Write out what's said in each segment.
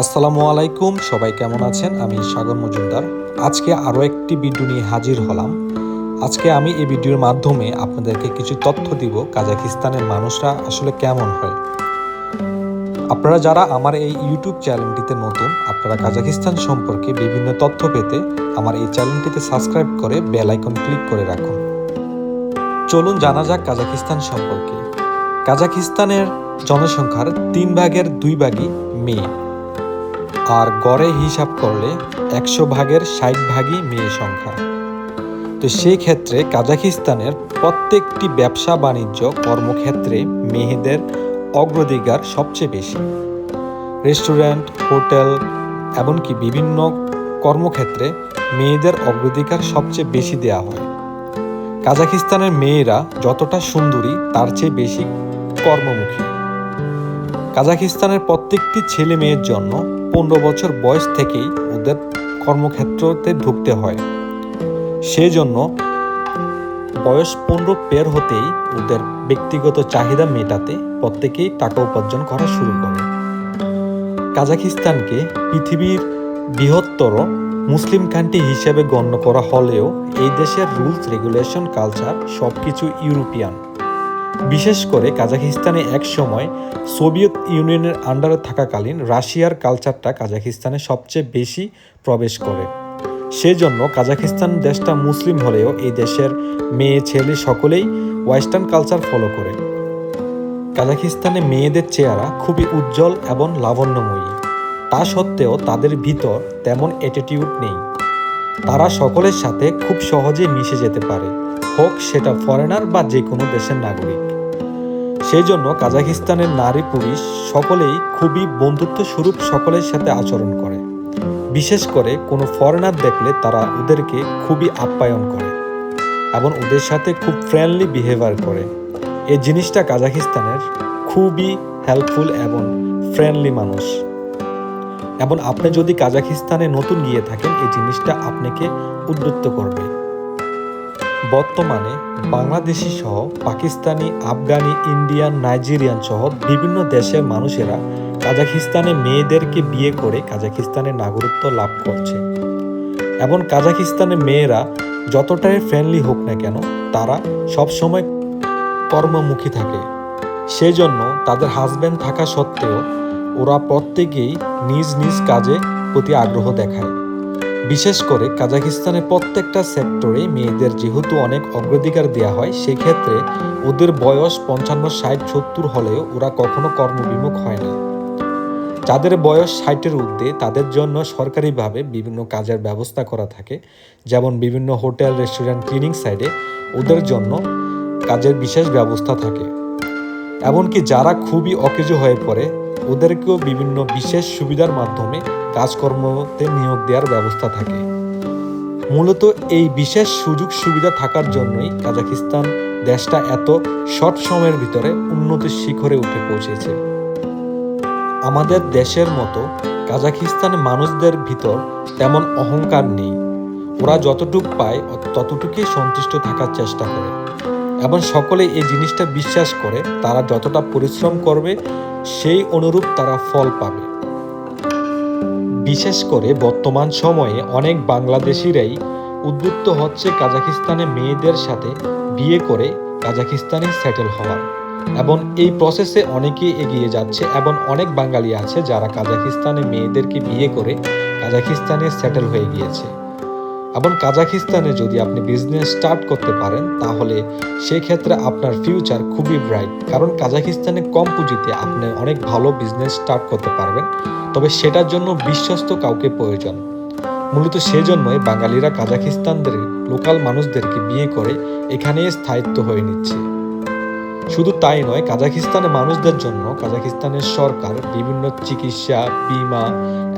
আসসালামু আলাইকুম, সবাই কেমন আছেন? আমি সাগর মজুমদার। আজকে আরও একটি ভিডিও নিয়ে হাজির হলাম। আজকে আমি এই ভিডিওর মাধ্যমে আপনাদেরকে কিছু তথ্য দিব কাজাকিস্তানের মানুষরা আসলে কেমন হয়। আপনারা যারা আমার এই ইউটিউব চ্যানেলটিতে নতুন, আপনারা কাজাকিস্তান সম্পর্কে বিভিন্ন তথ্য পেতে আমার এই চ্যানেলটিতে সাবস্ক্রাইব করে বেল আইকন ক্লিক করে রাখুন। চলুন জানা যাক কাজাকিস্তান সম্পর্কে। কাজাকিস্তানের জনসংখ্যার তিন ভাগের দুই ভাগই মেয়ে। আর গড়ে হিসাব করলে একশো ভাগের ষাট ভাগই মেয়ে সংখ্যা। তো সেই ক্ষেত্রে কাজাকিস্তানের প্রত্যেকটি ব্যবসা বাণিজ্য কর্মক্ষেত্রে মেয়েদের অগ্রাধিকার সবচেয়ে বেশি। রেস্টুরেন্ট, হোটেল, এমনকি বিভিন্ন কর্মক্ষেত্রে মেয়েদের অগ্রাধিকার সবচেয়ে বেশি দেওয়া হয়। কাজাকিস্তানের মেয়েরা যতটা সুন্দরী, তার চেয়ে বেশি কর্মমুখী। কাজাকিস্তানের প্রত্যেকটি ছেলে মেয়ের জন্য পনেরো বছর বয়স থেকেই ওদের কর্মক্ষেত্রতে ঢুকতে হয়। সেজন্য বয়স পনেরো পের হতেই ওদের ব্যক্তিগত চাহিদা মেটাতে প্রত্যেকেই টাকা উপার্জন করা শুরু করে। কাজাকিস্তানকে পৃথিবীর বৃহত্তর মুসলিম কান্ট্রি হিসেবে গণ্য করা হলেও এই দেশের রুলস রেগুলেশন কালচার সব কিছু ইউরোপিয়ান। বিশেষ করে কাজাকিস্তানে এক সময় সোভিয়েত ইউনিয়নের আন্ডারে থাকাকালীন রাশিয়ার কালচারটা কাজাকিস্তানে সবচেয়ে বেশি প্রবেশ করে। সেজন্য কাজাকিস্তান দেশটা মুসলিম হলেও এই দেশের মেয়ে, ছেলে সকলেই ওয়েস্টার্ন কালচার ফলো করে। কাজাকিস্তানে মেয়েদের চেহারা খুবই উজ্জ্বল এবং লাবণ্যময়ী। তা সত্ত্বেও তাদের ভিতর তেমন অ্যাটিটিউড নেই। তারা সকলের সাথে খুব সহজে মিশে যেতে পারে। হোক, সেটা ফরেনার বা যে কোনো দেশের নাগরিক। সেই জন্য কাজাকিস্তানের নারী পুরুষ সকলেই খুবই বন্ধুত্ব স্বরূপ সকলের সাথে আচরণ করে। বিশেষ করে কোনো ফরেনার দেখলে তারা ওদেরকে খুবই আপ্যায়ন করে এবং ওদের সাথে খুব ফ্রেন্ডলি বিহেভিয়ার করে। এই জিনিসটা কাজাকিস্তানের খুবই হেল্পফুল এবং ফ্রেন্ডলি মানুষ। এবং আপনি যদি কাজাকিস্তানে নতুন গিয়ে থাকেন, এই জিনিসটা আপনাকে উদ্বুদ্ধ করবে। বর্তমানে বাংলাদেশি সহ পাকিস্তানি, আফগানি, ইন্ডিয়ান, নাইজেরিয়ান সহ বিভিন্ন দেশের মানুষেরা কাজাকিস্তানে মেয়েদেরকে বিয়ে করে কাজাকিস্তানের নাগরিকত্ব লাভ করছে। এবং কাজাকিস্তানের মেয়েরা যতটাই ফ্রেন্ডলি হোক না কেন, তারা সবসময় কর্মমুখী থাকে। সেই জন্য তাদের হাজব্যান্ড থাকা সত্ত্বেও ওরা প্রত্যেকেই নিজ নিজ কাজে প্রতি আগ্রহ দেখায়। বিশেষ করে কাজাকিস্তানের প্রত্যেকটা সেক্টরে মেয়েদের যেহেতু অনেক অগ্রাধিকার দেওয়া হয়, সেক্ষেত্রে ওদের বয়স পঞ্চান্ন, ষাট, সত্তর হলেও ওরা কখনো কর্মবিমুখ হয় না। যাদের বয়স ষাটের ঊর্ধ্বে, তাদের জন্য সরকারিভাবে বিভিন্ন কাজের ব্যবস্থা করা থাকে, যেমন বিভিন্ন হোটেল, রেস্টুরেন্ট, ক্লিনিং সাইডে ওদের জন্য কাজের বিশেষ ব্যবস্থা থাকে। এমনকি যারা খুবই অকেজো হয়ে পড়ে ওদেরকেও বিভিন্ন বিশেষ সুবিধার মাধ্যমে কাজকর্মতে নিয়োগ দেওয়ার ব্যবস্থা থাকে। মূলত এই বিশেষ সুযোগ সুবিধা থাকার জন্যই কাজাকিস্তান দেশটা এত শর্ট সময়ের ভিতরে উন্নতির শিখরে উঠে পৌঁছেছে। আমাদের দেশের মতো কাজাকিস্তানের মানুষদের ভিতর তেমন অহংকার নেই। ওরা যতটুক পায় ততটুকুই সন্তুষ্ট থাকার চেষ্টা করে। এবং সকলে এই জিনিসটা বিশ্বাস করে, তারা যতটা পরিশ্রম করবে, সেই অনুরূপ তারা ফল পাবে। বিশেষ করে বর্তমান সময়ে অনেক বাংলাদেশিরাই উদ্বুদ্ধ হচ্ছে কাজাকিস্তানে মেয়েদের সাথে বিয়ে করে কাজাকিস্তানে সেটেল হওয়ার। এবং এই প্রসেসে অনেকেই এগিয়ে যাচ্ছে এবং অনেক বাঙালি আছে যারা কাজাকিস্তানে মেয়েদেরকে বিয়ে করে কাজাকিস্তানে সেটেল হয়ে গিয়েছে। এবং কাজাখিস্তানে যদি আপনি বিজনেস স্টার্ট করতে পারেন, তাহলে সেক্ষেত্রে আপনার ফিউচার খুবই ব্রাইট কারণ কাজাখিস্তানে কম পুঁজিতে আপনি অনেক ভালো বিজনেস স্টার্ট করতে পারবেন। তবে সেটার জন্য বিশ্বস্ত কাউকে প্রয়োজন। মূলত সেজন্যই বাঙালিরা কাজাখিস্তানদের লোকাল মানুষদেরকে বিয়ে করে এখানে স্থায়িত্ব হয়ে নিচ্ছে। শুধু তাই নয় কাজাকিস্তানের মানুষদের জন্য কাজাকিস্তানের সরকার বিভিন্ন চিকিৎসা, বিমা,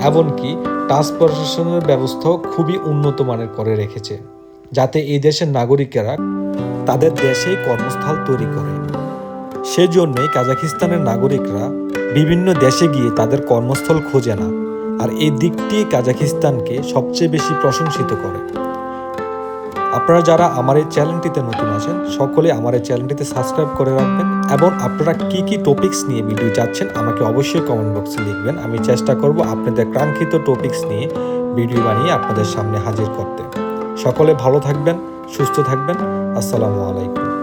এমনকি ট্রান্সপোর্টেশনের ব্যবস্থাও খুবই উন্নত মানের করে রেখেছে, যাতে এই দেশের নাগরিকেরা তাদের দেশেই কর্মস্থল তৈরি করে। সেজন্যই কাজাকিস্তানের নাগরিকরা বিভিন্ন দেশে গিয়ে তাদের কর্মস্থল খোঁজে না, আর এই দিকটি কাজাকিস্তানকে সবচেয়ে বেশি প্রশংসিত করে। আপনারা যারা আমার এই চ্যানেলটিতে নতুন আছেন, সকলে আমার এই চ্যানেলটিতে সাবস্ক্রাইব করে রাখবেন এবং আপনারা কি কি টপিকস নিয়ে ভিডিও যাচ্ছেন, আমাকে অবশ্যই কমেন্ট বক্সে লিখবেন। আমি চেষ্টা করব আপনাদের কাঙ্ক্ষিত টপিকস নিয়ে ভিডিও বানিয়ে আপনাদের সামনে হাজির করতে। সকলে ভালো থাকবেন, সুস্থ থাকবেন। আসসালামু আলাইকুম।